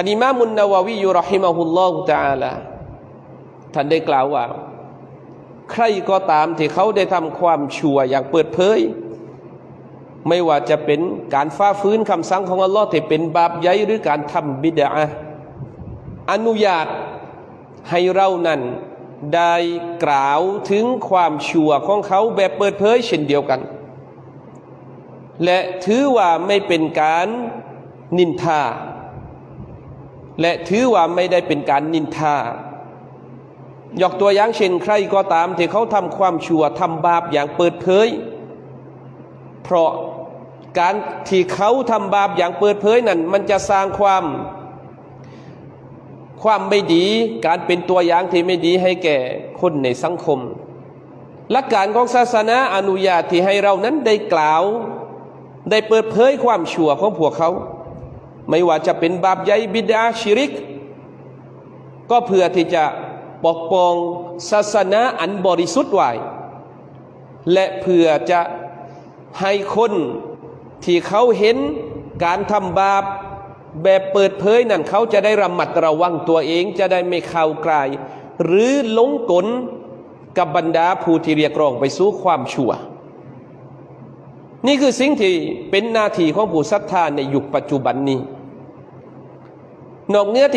ท่านอิมามุนนาวาวียุรอฮิมะฮุลลอฮุตาลาท่านได้กล่าวว่า ใครก็ตามที่เขาได้ทำความชั่วอย่างเปิดเผย ไม่ว่าจะเป็นการฟ้าฟื้นคำสั่งของอัลลอฮ์ที่เป็นบาปใหญ่หรือการทำบิดาอนุญาตให้เรานั้นได้กล่าวถึงความชั่วของเขาแบบเปิดเผยเช่นเดียวกัน และถือว่าไม่เป็นการนินทา และถือว่าไม่ได้เป็นการนินทายกตัวอย่างเช่นใครก็ตามที่เขาทำความชั่วทำบาปอย่างเปิดเผย เพราะการที่เขาทำบาปอย่างเปิดเผยนั้นมันจะสร้างความความไม่ดี การเป็นตัวอย่างที่ไม่ดีให้แก่คนในสังคมหลักการของศาสนาอนุญาตที่ให้เรานั้นได้กล่าว ได้เปิดเผยความชั่วของพวกเขา ไม่ว่าจะเป็นบาปใหญ่บิดาชิริก ก็เพื่อที่จะปกป้องศาสนาอันบริสุทธิ์ไว้และเพื่อจะให้คนที่เขาเห็นการทำบาปแบบเปิดเผยนั่นเขาจะได้ระมัดระวังตัวเองจะได้ไม่เข้ากลายหรือหลงกลกับบรรดาผู้ที่เรียกร้องไปสู่ความชั่ว นี่คือสิ่งที่เป็นหน้าที่ของผู้ศรัทธาในยุคปัจจุบันนี้ นอกเหนื้อที่